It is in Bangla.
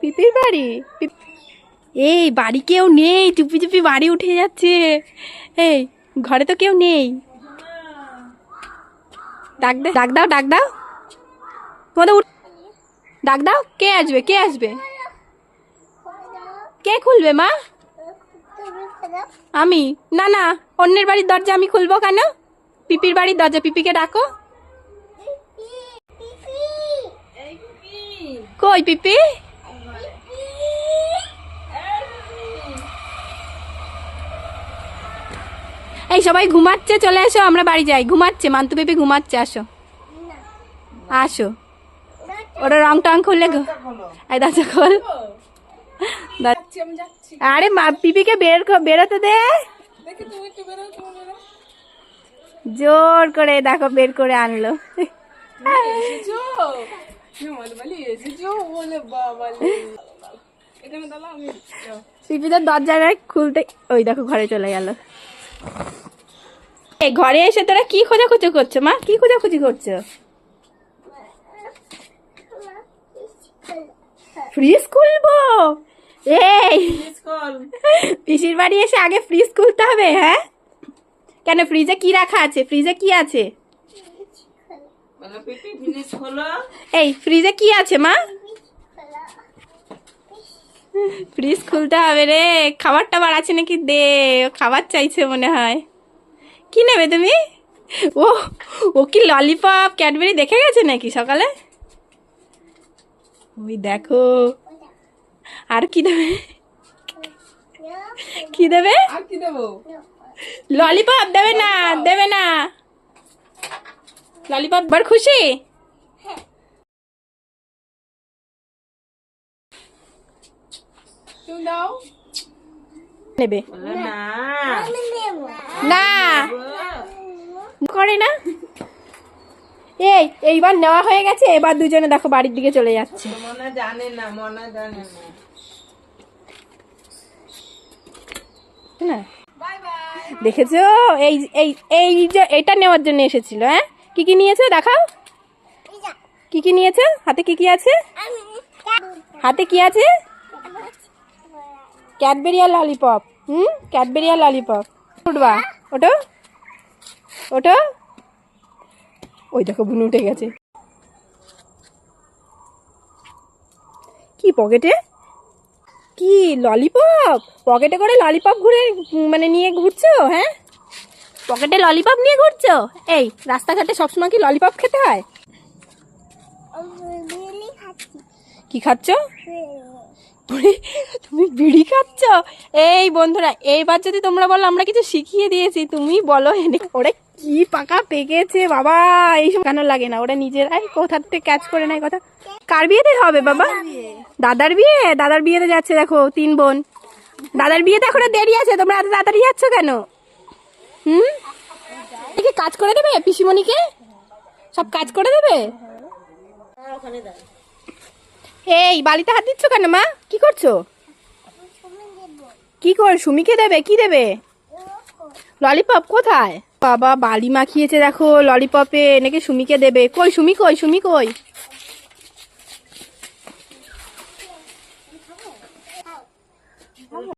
পিপির বাড়ি? এই, বাড়ি কেউ নেই, চুপি চুপি বাড়ি উঠে যাচ্ছে। এই, ঘরে তো কেউ নেই। ডাক দে, ডাক দাও ডাক দাও। তোমাদের ডাক দাও, কে আসবে কে আসবে? কে খুলবে, মা? আমি? না না, অন্যের বাড়ির দরজা আমি খুলবো কেন? পিপির বাড়ির দরজা পিপিকে ডাকো। কই, পিপি? এই, সবাই ঘুমাচ্ছে, চলে এসো, আমরা বাড়ি যাই। ঘুমাচ্ছে, মান্তু পিপি ঘুমাচ্ছে, আসো। আসো। ওটা রং টং খুললে এই দরজা খোল। আরে মা, পিপিকে বের বেরোতে দে। জোর করে, দেখো, বের করে আনলো। তো দরজাটা খুলতে ওই দেখো, ঘরে চলে গেল। ঘরে এসে তোরা কি খোঁজাখুচি করছ, মা? কি খোঁজাখুচি করছ? ফ্রিজ খুলবো এই! পিসির বাড়ি এসে আগে ফ্রিজ খুলতে হবে হ্যাঁ? কেন, ফ্রিজে কি রাখা আছে? ফ্রিজে কি আছে? এই ফ্রিজে কি আছে মা? ফ্রিজ খুলতে হবে রে। খাবার টাবার আছে নাকি? দে খাবার চাইছে মনে হয়। কি নেবে তুমি? ও ও কি ললিপপ ক্যাডবেরি দেখে গেছে নাকি সকালে? ওই দেখো। আর কি দেবে? কি দেবে? আর কি দেবো? ললিপপ দেবে না দেবে না। ললিপপ খুশি? নেবে না আমি নেব। না। করে না। এই এইবার নেওয়া হয়ে গেছে এবার দুজনে দেখো বাড়ির দিকে চলে যাচ্ছে। মনে জানে না মনে জানে না। না। দেখেছ? এই এই এই যে এটা নেওয়ার জন্য এসেছিল হ্যাঁ? কি কি নিয়েছে দেখাও? কি কি নিয়েছে? হাতে কি কি আছে? হাতে কি আছে? ক্যাডবেরি আর ললিপপ। হুম? ক্যাডবেরি আর ললিপপ। উঠবা। ওটো ওটো ওই দেখো বুনু উঠে গেছে। কি পকেটে? কি ললিপপ? পকেটে করে ললিপপ ঘুরে মানে নিয়ে ঘুরছো? হ্যাঁ? পকেটে ললিপপ নিয়ে ঘুরছো? এই, রাস্তাঘাটে সবসময় কি ললিপপ খেতে হয়? কি খাচ্ছ? তুমি- বিড়ি খাচ্ছ? এই বন্ধুরা, এইবার যদি তোমরা বলো, আমরা কিছু শিখিয়ে দিয়েছি। তুমি বলো ওরা কি পাকা পেকেছে, বাবা! এইসব কেন লাগে না? ওরা নিজেরাই কোথা থেকে ক্যাচ করে নেয় কথা? কার বিয়েতে হবে, বাবা? দাদার বিয়ে? দাদার বিয়েতে যাচ্ছে, দেখো, তিন বোন। দাদার বিয়েতে এখনও দেরি আছে, তোমরা এত তাড়াতাড়ি যাচ্ছ কেন? হুম? কি কাজ করে দেবে পিসিমণিকে? সব কাজ করে দেবে? এই বালিতে হাত দিচ্ছ কেন মা? কি করছ? কি কর সুমিকে দেবে? কি দেবে? ললিপপ কোথায়? বাবা, বালি মাখিয়েছে দেখো, ললিপপে নাকি সুমিকে দেবে। কই, সুমি কই সুমি কই?